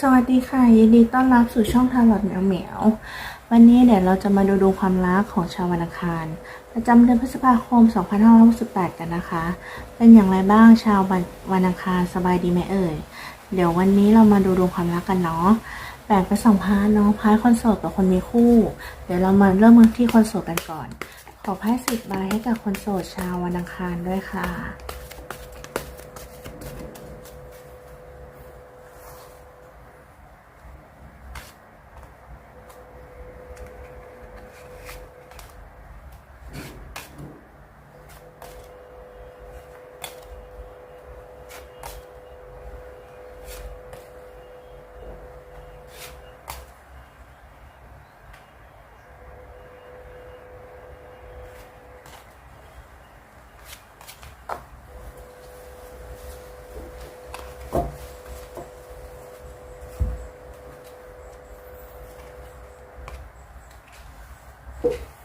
สวัสดีค่ะ ยินดีต้อนรับสู่ช่องทารอดเหมียวเหมียว วันนี้เดี๋ยวเราจะมาดูดวงความรักของชาววันอังคาร ประจำเดือนพฤษภาคม 2568 กันนะคะ เป็นอย่างไรบ้างชาววันอังคารสบายดีไหมเอ่ย เดี๋ยววันนี้เรามาดูดวงความรักกันเนาะแบ่งเป็นสองพาร์ทเนาะพาร์ทคนโสดกับคนมีคู่ เดี๋ยวเรามาเริ่มกันที่คนโสดกันก่อน ขอไพ่สิบใบให้กับคนโสดชาววันอังคารด้วยค่ะ you.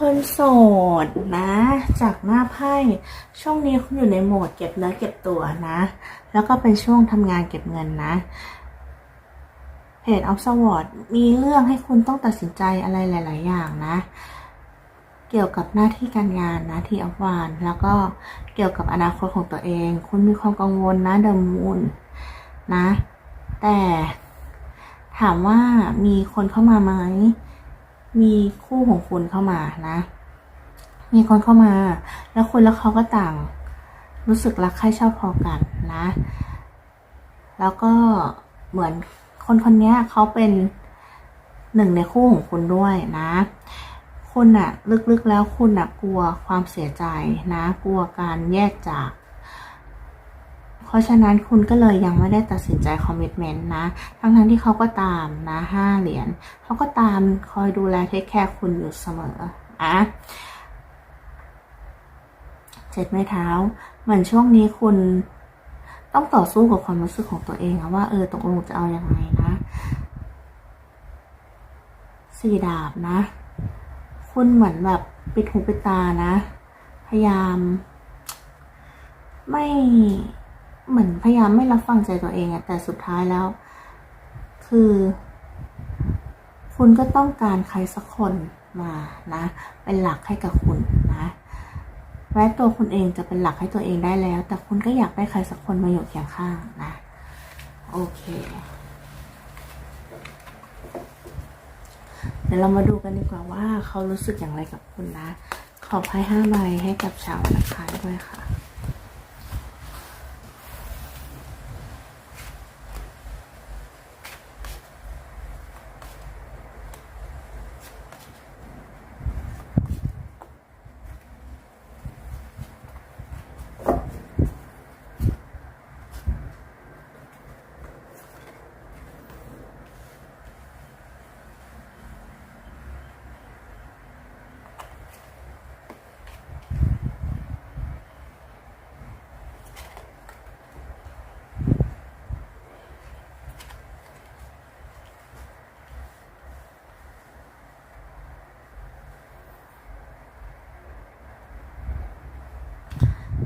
คนโสดนะ จากหน้าไพ่ช่วงนี้คุณอยู่ในโหมดเก็บเนื้อเก็บตัวนะ แล้วก็เป็นช่วงทำงานเก็บเงินนะเพจออฟสวอร์ดมีเรื่องให้คุณต้องตัดสินใจอะไรหลาย ๆ อย่างนะ เกี่ยวกับหน้าที่การงานนะที่ออฟวานแล้วก็เกี่ยวกับอนาคตของตัวเอง คุณมีความกังวลนะเดิมูนนะ แต่ถามว่ามีคนเข้ามาไหม มีคู่ของคุณเข้ามานะ มีคนเข้ามา แล้วคุณแล้วเขาก็ต่าง รู้สึกรักใคร่ชอบพอกันนะ แล้วก็เหมือนคนคนนี้เขาเป็นหนึ่งในคู่ของคุณด้วยนะ คุณอะลึกๆแล้วคุณอะกลัวความเสียใจนะ กลัวการแยกจาก ราะฉะนั้นคุณก็เลยยังไม่ได้ตัดสินใจคอมมิชเมนต์นะ ทั้งทั้งที่เขาก็ตามนะห้าเหรียญเขาก็ตามคอยดูแลเทคแคร์คุณอยู่เสมออะเจ็ดไม้เท้า เหมือนช่วงนี้คุณต้องต่อสู้กับความรู้สึกของตัวเองอะว่าเออตกลงจะเอาอยัางไงนะสี่ดาบนะ คุณเหมือนแบบปิดหูปิดตานะ พยายาม ไม่ เหมือนพยายามไม่รับฟังใจตัวเองอะแต่สุดท้ายแล้ว คือ คุณก็ต้องการใครสักคนมานะ เป็นหลักให้กับคุณนะแม้ตัวคุณเองจะเป็นหลักให้ตัวเองได้แล้ว แต่คุณก็อยากได้ใครสักคนมาอยู่เคียงข้างนะ โอเค เดี๋ยวเรามาดูกันดีกว่าว่าเขารู้สึกอย่างไรกับคุณนะ ขอไพ่ห้าใบให้กับชาวนอังคารด้วยค่ะ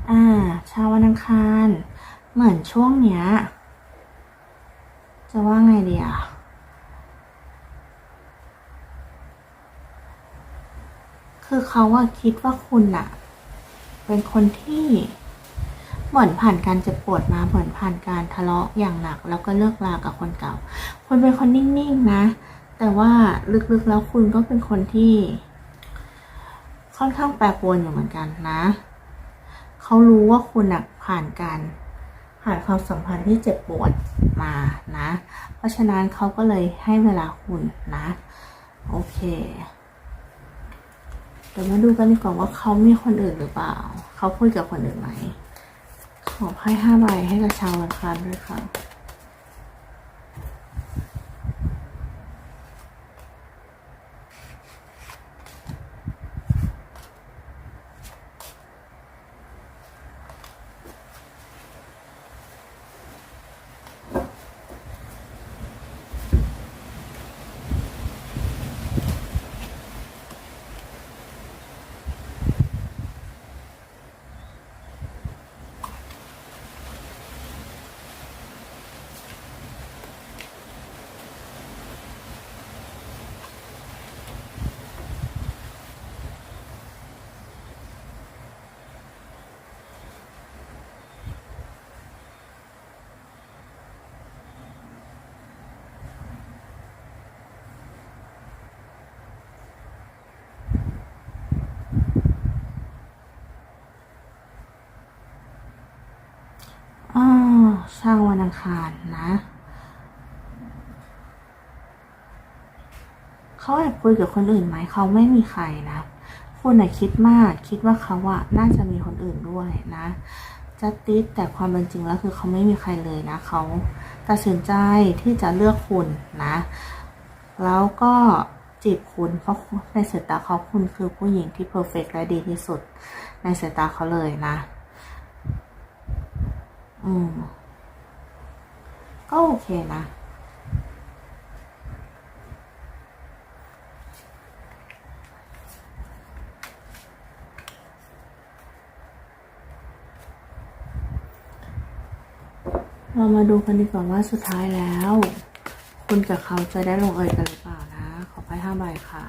อ่าชาววันอังคาร เหมือนช่วงเนี้ย จะว่าไงดีอะคือเขาอะคิดว่าคุณอะเป็นคนที่เหมือนผ่านการเจ็บปวดมาเหมือนผ่านการทะเลาะอย่างหนัก แล้วก็เลิกลากับคนเก่า คุณเป็นคนนิ่งๆนะ แต่ว่าลึกๆแล้วคุณก็เป็นคนที่ ค่อนข้างแปรปรวนอยู่เหมือนกันนะ เขารู้ว่าคุณอะผ่านการผ่านความสัมพันธ์ที่เจ็บปวดมานะ เพราะฉะนั้นเขาก็เลยให้เวลาคุณนะ โอเคเดี๋ยวมาดูกันดีกว่าว่าเขามีคนอื่นหรือเปล่า เขาคุยกับคนอื่นไหมขอไพ่ห้าใบให้กับชาววันคารด้วยค่ะ อ่า ช่างวันอังคารนะเขาแอบคุยกับคนอื่นไหมเขาไม่มีใครนะคุณน่ะคิดมากคิดว่าเขาอะน่าจะมีคนอื่นด้วยนะจะติดแต่ความเป็นจริงแล้วคือเขาไม่มีใครเลยนะเขาตัดสินใจที่จะเลือกคุณนะ แล้วก็จีบคุณเพราะในสายตาเขาคุณคือผู้หญิงที่เพอร์เฟกและดีที่สุด ในสายตาเขาเลยนะ อืม ก็โอเคนะ เรามาดูกันดีกว่าว่าสุดท้ายแล้ว คุณกับเขาจะได้ลงเอยกันหรือเปล่านะ ขอไพ่ห้าใบค่ะ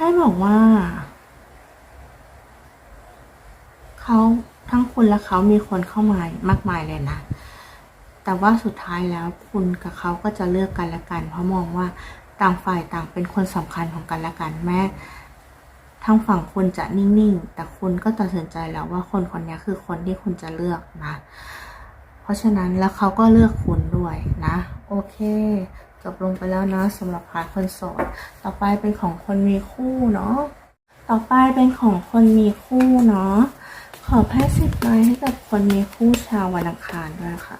ให้บอกว่า เขาทั้งคุณและเขามีคนเข้ามามากมายเลยนะ แต่ว่าสุดท้ายแล้วคุณกับเขาก็จะเลือกกันและกัน เพราะมองว่าต่างฝ่ายต่างเป็นคนสำคัญของกันและกันแม้ทั้งฝั่งคุณจะนิ่งๆ แต่คุณก็ตัดสินใจแล้วว่าคนคนนี้คือคนที่คุณจะเลือกนะ เพราะฉะนั้นแล้วเขาก็เลือกคุณด้วยนะ โอเค จบลงไปแล้วนะสำหรับพาร์ทคนโสดต่อไปเป็นของคนมีคู่เนาะต่อไปเป็นของคนมีคู่เนาะขอแพ้สิบใบให้กับคนมีคู่ชาววันอังคารด้วยค่ะ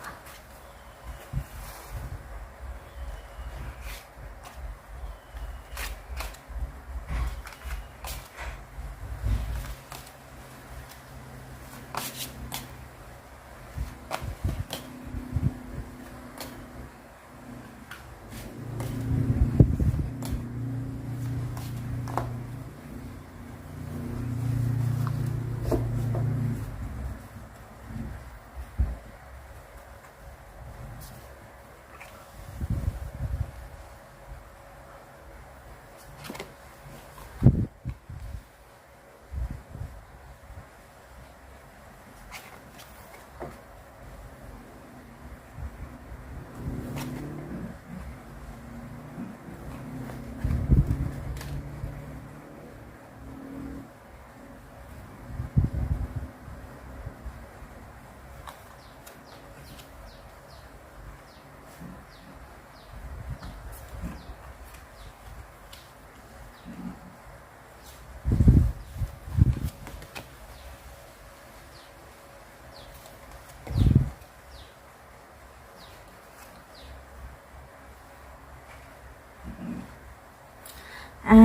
อ่า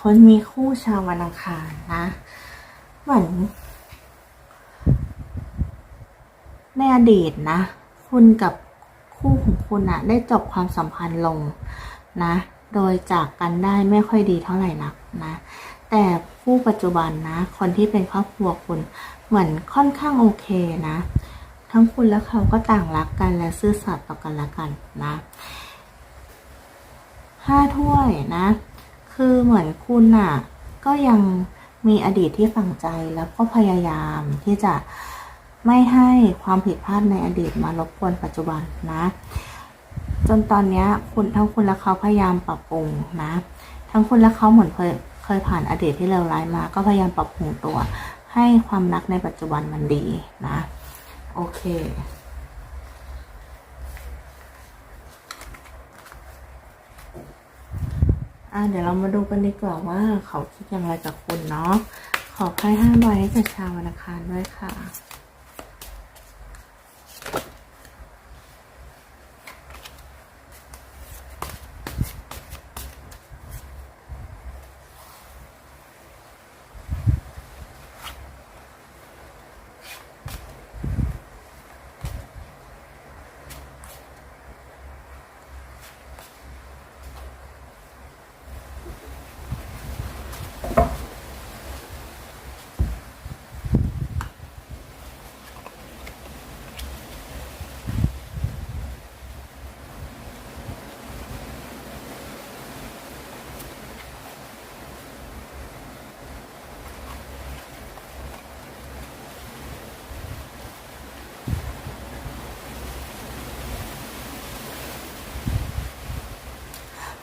คนมีคู่ชาววันอังคารนะ เหมือน ในอดีตนะ คุณกับคู่ของคุณอะได้จบความสัมพันธ์ลงนะ โดยจากกันได้ไม่ค่อยดีเท่าไหร่นักนะ แต่คู่ปัจจุบันนะ คนที่เป็นครอบครัวคุณเหมือนค่อนข้างโอเคนะ ทั้งคุณและเขาก็ต่างรักกันและซื่อสัตย์ต่อกันและกันนะห้าถ้วยนะ คือเหมือนคุณน่ะ ก็ยังมีอดีตที่ฝังใจแล้วก็พยายามที่จะไม่ให้ความผิดพลาดในอดีตมารบกวนปัจจุบันนะ จนตอนนี้คุณทั้งคุณและเขาพยายามปรับปรุงนะ ทั้งคุณและเขาเหมือนเคยเคยผ่านอดีตที่เลวร้ายมา ก็พยายามปรับปรุงตัว ให้ความรักในปัจจุบันมันดีนะ โอเค อ่าเดี๋ยวเรามาดูกันดีกว่าว่าเขาคิดอย่างไรกับคุณเนาะ ขอไพ่ห้าใบให้กับชาววันอังคารด้วยค่ะ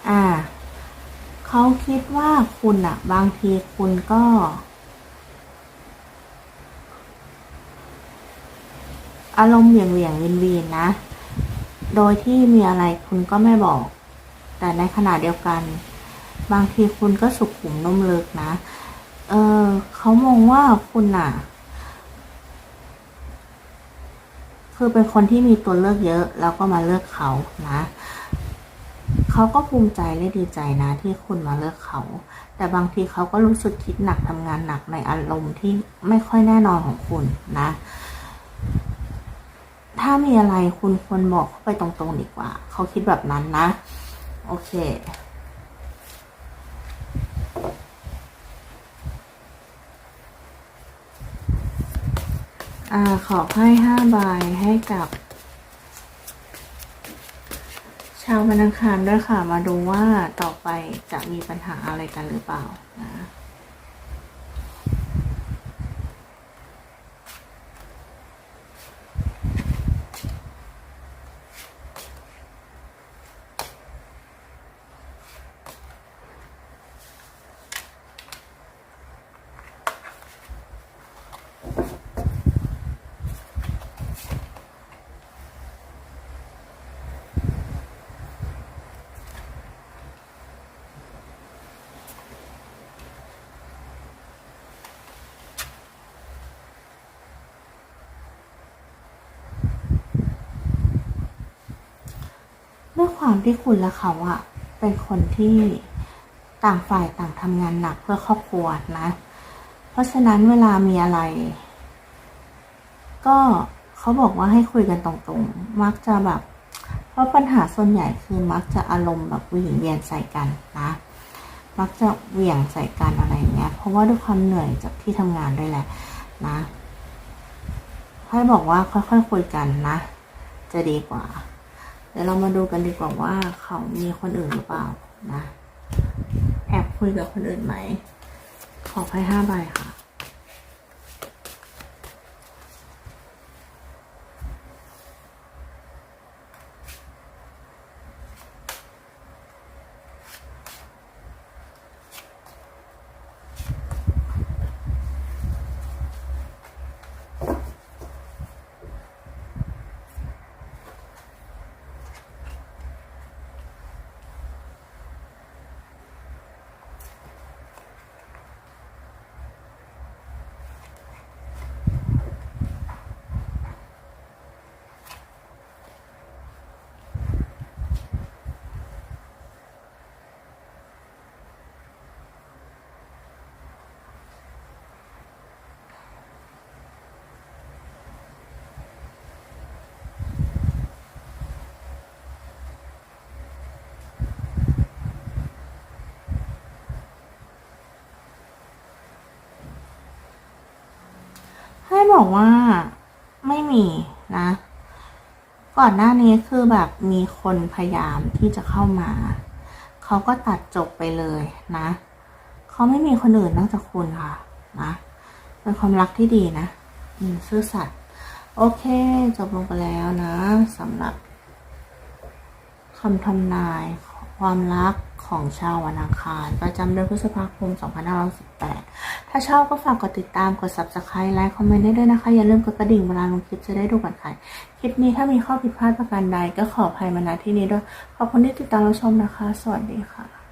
อ่า เขาคิดว่าคุณอะบางทีคุณก็ อารมณ์เหวี่ยงเหวี่ยงวินวีนนะ โดยที่มีอะไรคุณก็ไม่บอก แต่ในขณะเดียวกัน บางทีคุณก็สุขุมนุ่มลึกนะ เออเขามองว่าคุณอะคือเป็นคนที่มีตัวเลือกเยอะ แล้วก็มาเลือกเขานะ เขาก็ภูมิใจและดีใจนะที่คุณมาเลือกเขา แต่บางทีเขาก็รู้สึกคิดหนักทำงานหนักในอารมณ์ที่ไม่ค่อยแน่นอนของคุณนะ ถ้ามีอะไรคุณควรบอกเขาไปตรงๆดีกว่า เขาคิดแบบนั้นนะ โอเคอ่าขอไพ่ห้าใบให้กับ ชาววันอังคารด้วยค่ะ มาดูว่าต่อไปจะมีปัญหาอะไรกันหรือเปล่านะ ด้วยความที่คุณและเขาอะเป็นคนที่ต่างฝ่ายต่างทำงานหนักเพื่อครอบครัวนะ เพราะฉะนั้นเวลามีอะไร ก็เขาบอกว่าให้คุยกันตรงๆ มักจะแบบ เพราะปัญหาส่วนใหญ่คือมักจะอารมณ์แบบวี่งเวียนใส่กันนะมักจะเหวี่ยงใส่กันอะไรอย่างเงี้ย เพราะว่าด้วยความเหนื่อยจากที่ทำงานด้วยแหละนะให้บอกว่าค่อยๆคุยกันนะ จะดีกว่า เดี๋ยวเรามาดูกันดีกว่าว่าเขามีคนอื่นหรือเปล่านะ แอบคุยกับคนอื่นไหม ขอไพ่ห้าใบค่ะ บอกว่าไม่มีนะ ก่อนหน้านี้คือแบบมีคนพยายามที่จะเข้ามา เขาก็ตัดจบไปเลยนะ เขาไม่มีคนอื่นนอกจากคุณค่ะนะ เป็นความรักที่ดีนะอืมซื่อสัตย์โอเค จบลงไปแล้วนะสำหรับคำทำนายความรัก ของชาววันอังคาร ประจำเดือนพฤษภาคม 2518 ถ้าชอบก็ฝากกดติดตามกด subscribe ไลค์คอมเมนต์ได้ด้วยนะคะ อย่าลืมกดกระดิ่งเวลาลงคลิปจะได้ดูก่อนใครคลิปนี้ถ้ามีข้อผิดพลาดประการใดก็ขออภัยมาณที่นี้ด้วย ขอบคุณที่ติดตามรับชมนะคะ สวัสดีค่ะ